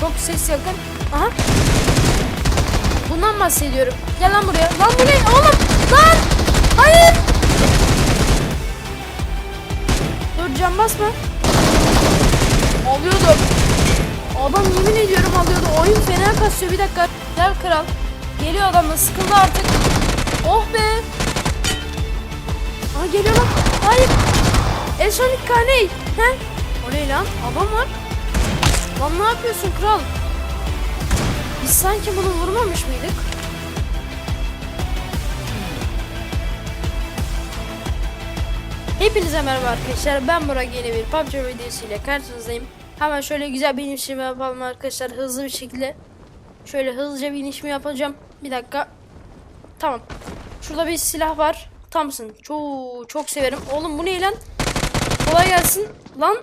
Çok ses yakın. Aha. Bundan bahsediyorum. Gel lan buraya. Lan bu ne oğlum? Lan! Hayır! Dur can basma. Alıyordum. Adam yemin ediyorum alıyordu. Oyun fena kasıyor. Bir dakika. Gel kral. Geliyor adam da sıkıldı artık. Oh be. Aa geliyor lan. Hayır. Esonik Kaney. He? O ne lan? Adam var. Lan ne yapıyorsun kral? Biz sanki bunu vurmamış mıydık? Hepinize merhaba arkadaşlar. Ben Burak yeni bir PUBG videosu ile karşınızdayım. Hemen şöyle güzel bir inişimi yapalım arkadaşlar hızlı bir şekilde. Şöyle hızlıca bir inişimi yapacağım. Bir dakika. Tamam. Şurada bir silah var. Thompson. Çok çok severim. Oğlum bu ne lan? Kolay gelsin. Lan.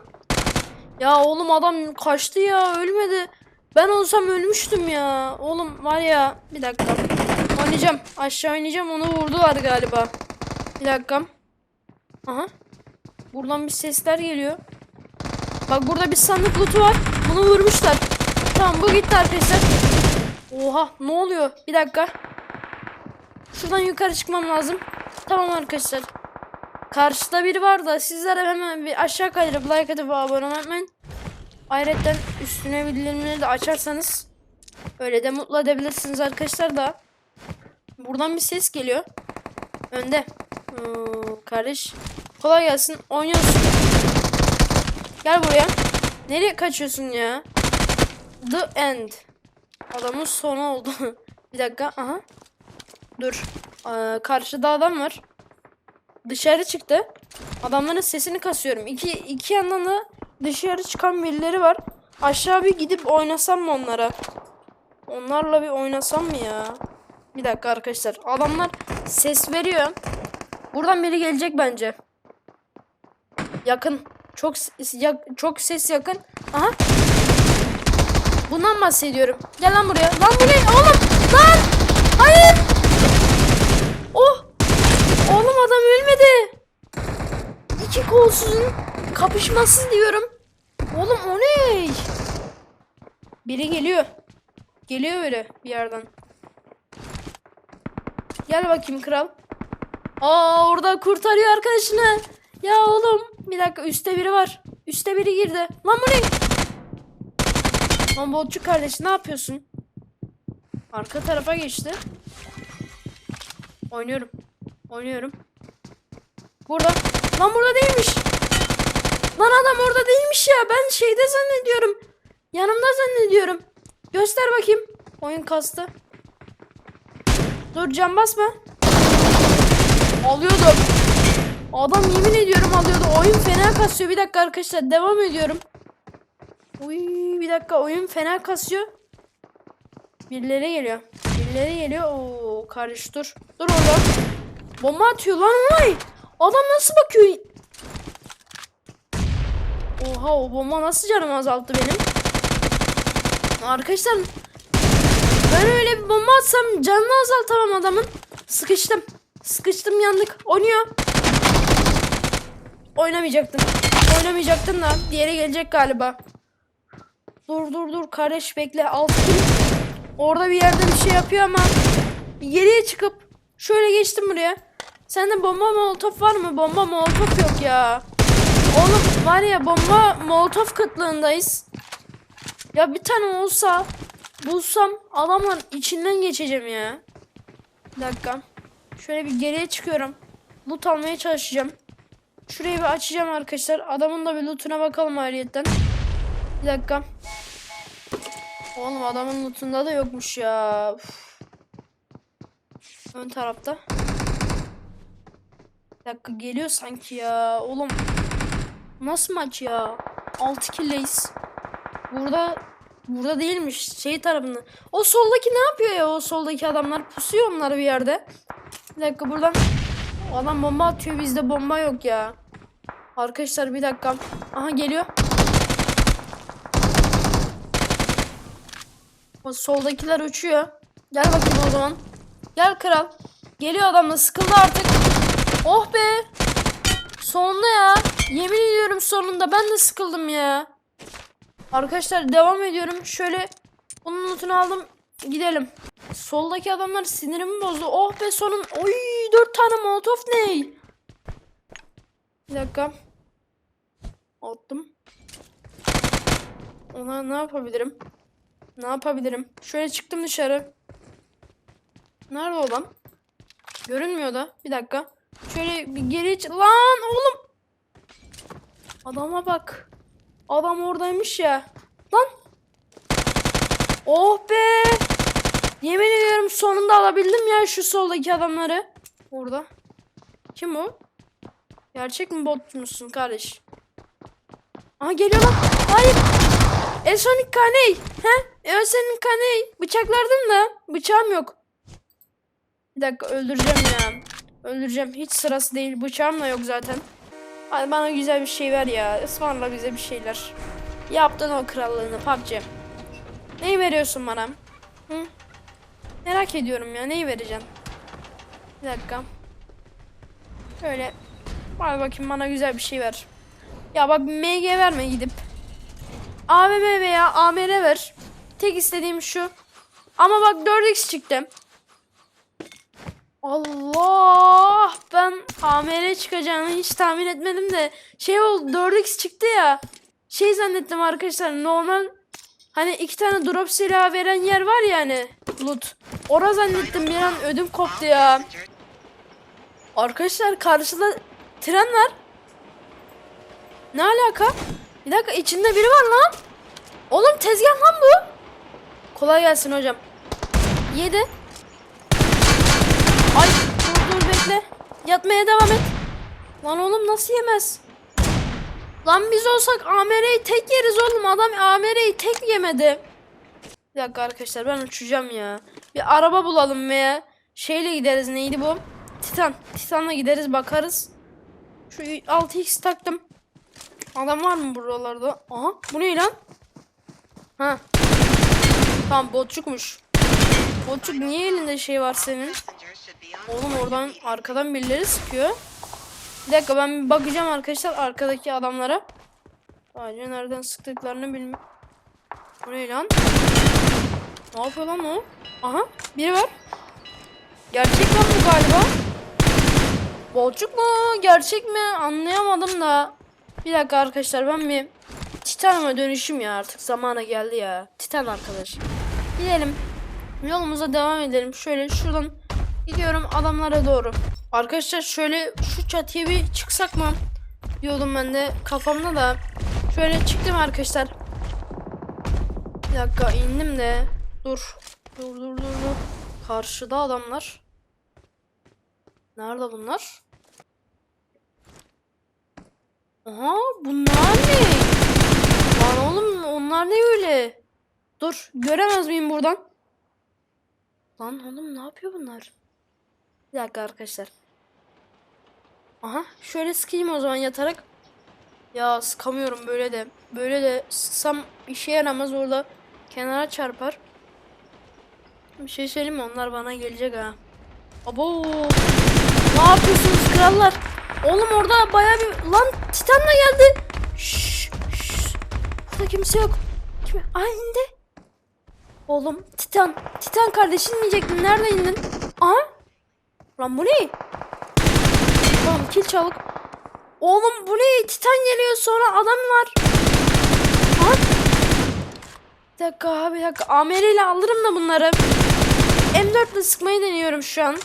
Ya oğlum adam kaçtı ya ölmedi. Ben olsam ölmüştüm ya. Oğlum var ya. Bir dakika. Oynayacağım. Aşağı oynayacağım. Onu vurdular galiba. Bir dakika. Aha. Buradan bir sesler geliyor. Bak burada bir sandık lootu var. Bunu vurmuşlar. Tamam bu gitti arkadaşlar. Oha ne oluyor? Bir dakika. Şuradan yukarı çıkmam lazım. Tamam arkadaşlar. Karşıda biri var da sizlere hemen bir aşağı kaydırıp like atıp abone olmayı unutmayın. Ayrıca üstüne bildirimleri de açarsanız öyle de mutlu edebilirsiniz arkadaşlar da. Buradan bir ses geliyor. Önde. Oo, kardeş. Kolay gelsin. Oynuyorsun. Gel buraya. Nereye kaçıyorsun ya? The end. Adamın sonu oldu. bir dakika. Aha. Dur. Ee, karşıda adam var. Dışarı çıktı. Adamların sesini kasıyorum. İki, iki yandan da dışarı çıkan birileri var. Aşağı bir gidip oynasam mı onlara? Onlarla bir oynasam mı ya? Bir dakika arkadaşlar. Adamlar ses veriyor. Buradan biri gelecek bence. Yakın. Çok s- ya- çok ses yakın. Aha. Bundan bahsediyorum. Gel lan buraya. Lan bu ne? Oğlum! Lan! Hayır! Adam ölmedi. İki kolsuzun kapışması diyorum. Oğlum o ne? Biri geliyor. Geliyor öyle bir yerden. Gel bakayım kral. Aa orada kurtarıyor arkadaşını. Ya oğlum bir dakika üstte biri var. Üstte biri girdi. Lan bu ne? Lan botçu kardeş ne yapıyorsun? Arka tarafa geçti. Oynuyorum. Oynuyorum. Burada. Lan burada değilmiş. Lan adam orada değilmiş ya. Ben şeyde zannediyorum. Yanımda zannediyorum. Göster bakayım. Oyun kastı. Dur can basma. Alıyordum. Adam yemin ediyorum alıyordu. Oyun fena kasıyor. Bir dakika arkadaşlar devam ediyorum. Uy bir dakika oyun fena kasıyor. Birileri geliyor. Birileri geliyor. Oo kardeş dur. Dur orada. Bomba atıyor lan vay. Adam nasıl bakıyor? Oha o bomba nasıl canımı azalttı benim? Arkadaşlar ben öyle bir bomba atsam canını azaltamam adamın. Sıkıştım. Sıkıştım yandık. Oynuyor. Oynamayacaktım. Oynamayacaktım da diğeri gelecek galiba. Dur dur dur kardeş bekle. Alt kill. Orada bir yerde bir şey yapıyor ama geriye çıkıp şöyle geçtim buraya. Sende bomba molotof var mı? Bomba molotof yok ya. Oğlum var ya bomba molotof kıtlığındayız. Ya bir tane olsa bulsam adamın içinden geçeceğim ya. Bir dakika. Şöyle bir geriye çıkıyorum. Loot almaya çalışacağım. Şurayı bir açacağım arkadaşlar. Adamın da bir lootuna bakalım ayrıyetten. Bir dakika. Oğlum adamın lootunda da yokmuş ya. Uf. Ön tarafta. Dakika geliyor sanki ya. Oğlum. Nasıl maç ya? 6 killeyiz. Burada burada değilmiş. Şey tarafında. O soldaki ne yapıyor ya? O soldaki adamlar pusuyor onlar bir yerde. Bir dakika buradan adam bomba atıyor. Bizde bomba yok ya. Arkadaşlar bir dakika. Aha geliyor. O soldakiler uçuyor. Gel bakayım o zaman. Gel kral. Geliyor adam da sıkıldı artık. Oh be. Sonunda ya. Yemin ediyorum sonunda ben de sıkıldım ya. Arkadaşlar devam ediyorum. Şöyle bunun notunu aldım. Gidelim. Soldaki adamlar sinirimi bozdu. Oh be sonun. Oy dört tane molotof ne? Bir dakika. Attım. Ona ne yapabilirim? Ne yapabilirim? Şöyle çıktım dışarı. Nerede o adam? Görünmüyor da. Bir dakika. Şöyle bir geri... Lan oğlum! Adama bak. Adam oradaymış ya. Lan! Oh be! Yemin ediyorum sonunda alabildim ya şu soldaki adamları. Orada. Kim o? Gerçek mi bot musun kardeş? Aha geliyor lan. Hayır. Esonik Kaney. He? Esonik Kaney. Bıçaklardım da. Bıçağım yok. Bir dakika öldüreceğim ya. Öldüreceğim. Hiç sırası değil. Bıçağım da yok zaten. Hadi bana güzel bir şey ver ya. Ismarla bize bir şeyler. Yaptın o krallığını PUBG. Neyi veriyorsun bana? Hı? Merak ediyorum ya. Neyi vereceksin? Bir dakika. Şöyle. Hadi bakayım bana güzel bir şey ver. Ya bak MG verme gidip. AVM veya AMR ver. Tek istediğim şu. Ama bak 4x çıktı. Allah ben AMR çıkacağını hiç tahmin etmedim de şey oldu 4x çıktı ya. Şey zannettim arkadaşlar normal hani iki tane drop silahı veren yer var ya hani loot. Ora zannettim bir an ödüm koptu ya. Arkadaşlar karşıda tren var. Ne alaka? Bir dakika içinde biri var lan. Oğlum tezgah lan bu. Kolay gelsin hocam. Yedi. Ay dur dur bekle. Yatmaya devam et. Lan oğlum nasıl yemez? Lan biz olsak AMR'yi tek yeriz oğlum. Adam AMR'yi tek yemedi. Bir dakika arkadaşlar ben uçacağım ya. Bir araba bulalım veya şeyle gideriz neydi bu? Titan. Titan'la gideriz bakarız. Şu 6x taktım. Adam var mı buralarda? Aha bu ne lan? Ha. Tamam botçukmuş. Botçuk niye elinde şey var senin? Oğlum oradan arkadan birileri sıkıyor. Bir dakika ben bir bakacağım arkadaşlar arkadaki adamlara. Sadece nereden sıktıklarını bilmiyorum. Bu ne lan? Ne yapıyor lan o? Aha biri var. Gerçek lan bu galiba. Bolçuk mu? Gerçek mi? Anlayamadım da. Bir dakika arkadaşlar ben bir Titan'a dönüşüm ya artık zamana geldi ya. Titan arkadaş. Gidelim. Yolumuza devam edelim. Şöyle şuradan gidiyorum adamlara doğru. Arkadaşlar şöyle şu çatıya bir çıksak mı? Diyordum ben de kafamda da. Şöyle çıktım arkadaşlar. Bir dakika indim de. Dur. Dur dur dur dur. Karşıda adamlar. Nerede bunlar? Aha bunlar ne? Lan oğlum onlar ne öyle? Dur göremez miyim buradan? Lan oğlum ne yapıyor bunlar? Bir dakika arkadaşlar. Aha şöyle sıkayım o zaman yatarak. Ya sıkamıyorum böyle de. Böyle de sıksam işe yaramaz orada. Kenara çarpar. Bir şey söyleyeyim mi? Onlar bana gelecek ha. Abo. Ne yapıyorsunuz krallar? Oğlum orada baya bir... Lan Titan da geldi. Şşş. şşş. Burada kimse yok. Kim? Aa indi. Oğlum Titan. Titan kardeşin diyecektim. Nerede indin? Aha. Lan bu ne? Tamam kill çalık. Oğlum bu ne? Titan geliyor sonra adam var. Aha. Bir dakika bir dakika. AMR ile alırım da bunları. M4 ile sıkmayı deniyorum şu an.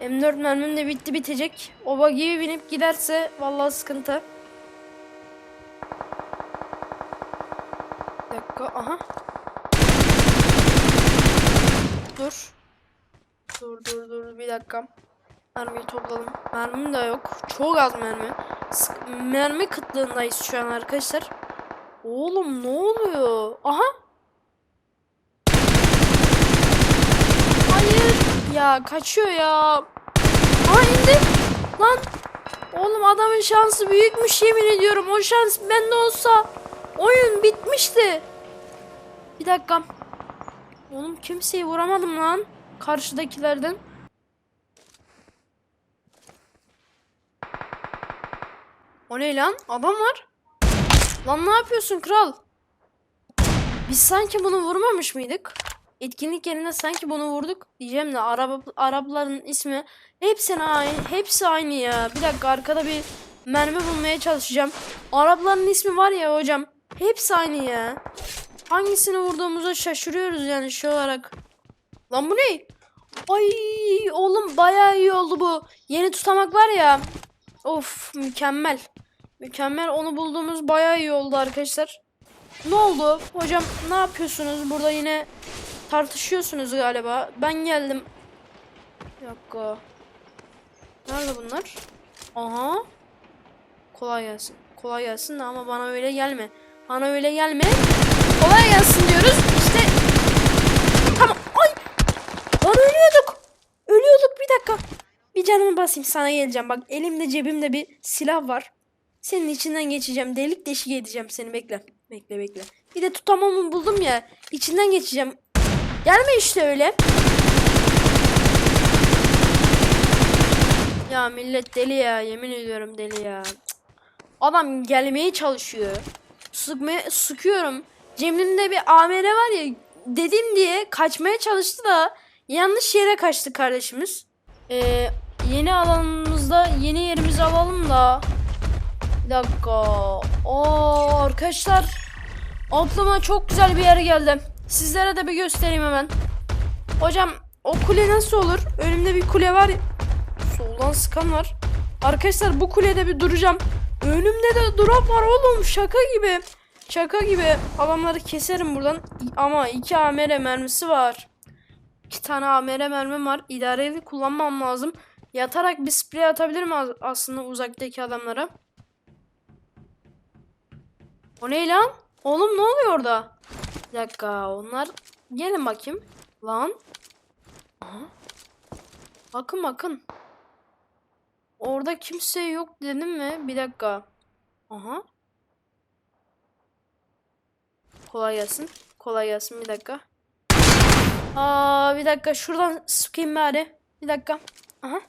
M4 mermim de bitti bitecek. O buggy'ye binip giderse vallahi sıkıntı. Bir dakika aha. Dur. Dur dur dur bir dakika. Mermiyi topladım. Mermim de yok. Çok az mermi. Sık mermi kıtlığındayız şu an arkadaşlar. Oğlum ne oluyor? Aha. Hayır. Ya kaçıyor ya. Aha indi. Lan. Oğlum adamın şansı büyükmüş yemin ediyorum. O şans bende olsa oyun bitmişti. Bir dakika. Oğlum kimseyi vuramadım lan. Karşıdakilerden. O ne lan? Adam var. Lan ne yapıyorsun kral? Biz sanki bunu vurmamış mıydık? Etkinlik yerine sanki bunu vurduk. Diyeceğim de Arap Arapların ismi hepsine aynı. Hepsi aynı ya. Bir dakika arkada bir mermi bulmaya çalışacağım. Arapların ismi var ya hocam. Hepsi aynı ya. Hangisini vurduğumuza şaşırıyoruz yani şu olarak. Lan bu ne? Ay oğlum bayağı iyi oldu bu. Yeni tutamak var ya. Of mükemmel. Mükemmel onu bulduğumuz bayağı iyi oldu arkadaşlar. Ne oldu? Hocam ne yapıyorsunuz? Burada yine tartışıyorsunuz galiba. Ben geldim. Bir dakika. Nerede bunlar? Aha. Kolay gelsin. Kolay gelsin de ama bana öyle gelme. Bana öyle gelme. Kolay gelsin diyoruz. İşte Tamam. Ay. Lan ölüyorduk. Ölüyorduk bir dakika. Bir canımı basayım sana geleceğim. Bak elimde cebimde bir silah var. Senin içinden geçeceğim. Delik deşik edeceğim seni bekle. Bekle bekle. Bir de tutamamı buldum ya. İçinden geçeceğim. Gelme işte öyle. Ya millet deli ya. Yemin ediyorum deli ya. Adam gelmeye çalışıyor. Sıkmaya, sıkıyorum. Cem'in bir AMR var ya. Dedim diye kaçmaya çalıştı da yanlış yere kaçtı kardeşimiz. Ee, yeni alanımızda yeni yerimizi alalım da. Dakika. Oo arkadaşlar. Aklıma çok güzel bir yer geldi. Sizlere de bir göstereyim hemen. Hocam o kule nasıl olur? Önümde bir kule var. Soldan sıkan var. Arkadaşlar bu kulede bir duracağım. Önümde de drop var oğlum. Şaka gibi. Şaka gibi. Adamları keserim buradan. Ama iki AMR mermisi var. İki tane AMR mermim var. İdareli kullanmam lazım. Yatarak bir sprey atabilirim aslında uzaktaki adamlara. O ne lan? Oğlum ne oluyor orada? Bir dakika onlar gelin bakayım. Lan. Aha. Bakın bakın. Orada kimse yok dedim mi? Bir dakika. Aha. Kolay gelsin. Kolay gelsin bir dakika. Aa bir dakika şuradan sıkayım bari. Bir dakika. Aha.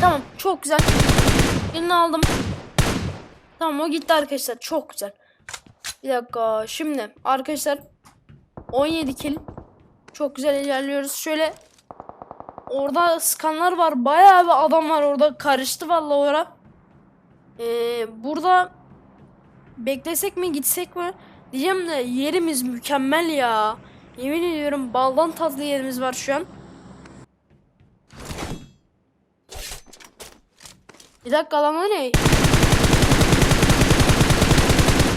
Tamam çok güzel. Birini aldım. Tamam o gitti arkadaşlar. Çok güzel. Bir dakika. Şimdi arkadaşlar 17 kill. Çok güzel ilerliyoruz. Şöyle orada skanlar var. Bayağı bir adam var orada. Karıştı vallahi ora. Ee, burada beklesek mi gitsek mi? Diyeceğim de yerimiz mükemmel ya. Yemin ediyorum baldan tatlı yerimiz var şu an. Bir dakika lan o ne?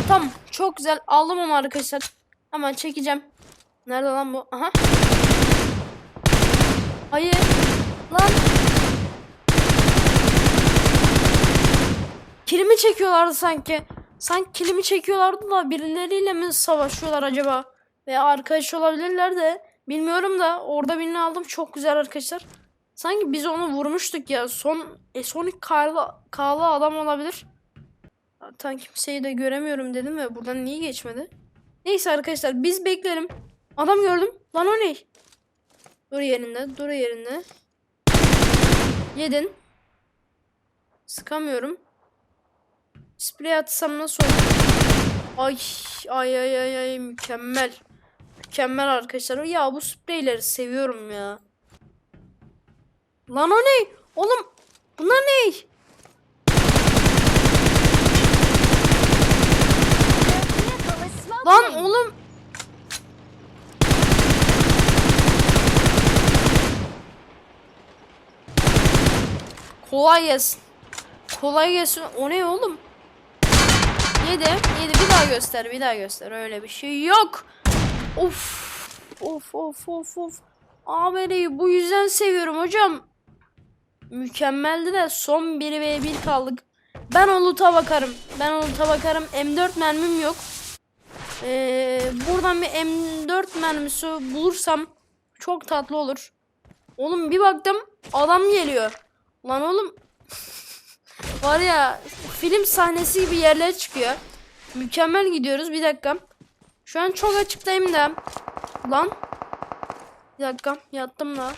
Tamam çok güzel aldım onu arkadaşlar. Hemen çekeceğim. Nerede lan bu? Aha. Hayır. Lan. Kilimi çekiyorlardı sanki. Sanki kilimi çekiyorlardı da birileriyle mi savaşıyorlar acaba? Veya arkadaş olabilirler de. Bilmiyorum da orada birini aldım. Çok güzel arkadaşlar. Sanki biz onu vurmuştuk ya. Son e, Sonic K'lı, adam olabilir. Zaten kimseyi de göremiyorum dedim ve buradan niye geçmedi? Neyse arkadaşlar biz beklerim. Adam gördüm. Lan o ne? Dur yerinde. Dur yerinde. Yedin. Sıkamıyorum. Sprey atsam nasıl olur? Ay ay ay ay ay mükemmel. Mükemmel arkadaşlar. Ya bu spreyleri seviyorum ya. Lan o ne? Oğlum bunlar ne? Lan oğlum. Kolay gelsin. Kolay gelsin. O ne oğlum? Yedi. Yedi. Bir daha göster. Bir daha göster. Öyle bir şey yok. Of. Of of of of. Amere'yi bu yüzden seviyorum hocam. Mükemmeldi de son 1 ve 1 kaldık. Ben o loot'a bakarım. Ben o loot'a bakarım. M4 mermim yok. Ee, buradan bir M4 mermisi bulursam çok tatlı olur. Oğlum bir baktım adam geliyor. Lan oğlum var ya film sahnesi gibi yerlere çıkıyor. Mükemmel gidiyoruz. Bir dakika. Şu an çok açıktayım da. Lan. Bir dakika yattım da.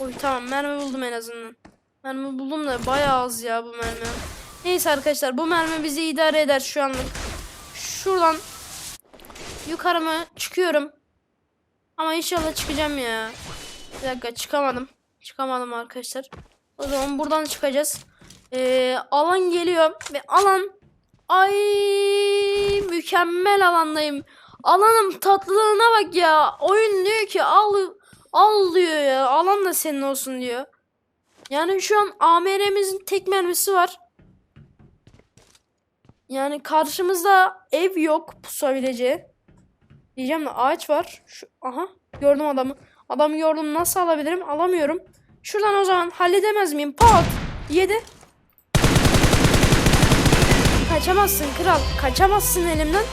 Oy tamam mermi buldum en azından. Mermi buldum da bayağı az ya bu mermi. Neyse arkadaşlar bu mermi bizi idare eder şu anlık. Şuradan yukarı mı çıkıyorum. Ama inşallah çıkacağım ya. Bir dakika çıkamadım. Çıkamadım arkadaşlar. O zaman buradan çıkacağız. Ee, alan geliyor ve alan ay mükemmel alandayım. Alanın tatlılığına bak ya. Oyun diyor ki al al diyor ya. Alan da senin olsun diyor. Yani şu an AMR'mizin tek mermisi var. Yani karşımızda ev yok pusabileceği. Diyeceğim de ağaç var. Şu, aha gördüm adamı. Adamı gördüm nasıl alabilirim? Alamıyorum. Şuradan o zaman halledemez miyim? Pat! Yedi. Kaçamazsın kral. Kaçamazsın elimden.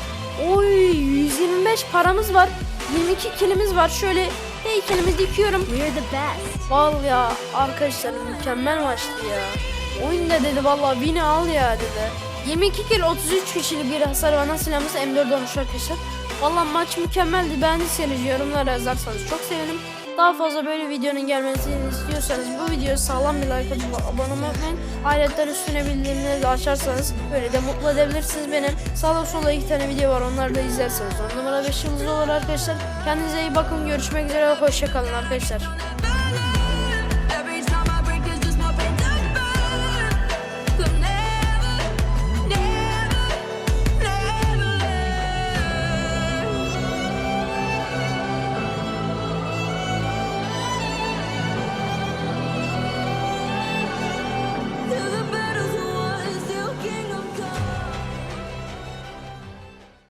Oy 125 paramız var. 22 kilimiz var. Şöyle heykelimi dikiyorum. We're the best. Vallahi arkadaşlar mükemmel maçtı ya. Oyun da dedi vallahi win'i al ya dedi. 22 kill 33 kişilik bir hasar var. Silahımız M4 olmuş arkadaşlar. Vallahi maç mükemmeldi. Beğendiyseniz yorumlara yazarsanız çok sevinirim. Daha fazla böyle videonun gelmesini istiyorsanız bu videoya sağlam bir like atıp abone olmayı unutmayın. Ayrıca üstüne bildirimleri açarsanız böyle de mutlu edebilirsiniz beni. Sağda solda iki tane video var onları da izlerseniz. On numara 5 yıldız olur arkadaşlar. Kendinize iyi bakın. Görüşmek üzere. Hoşçakalın arkadaşlar.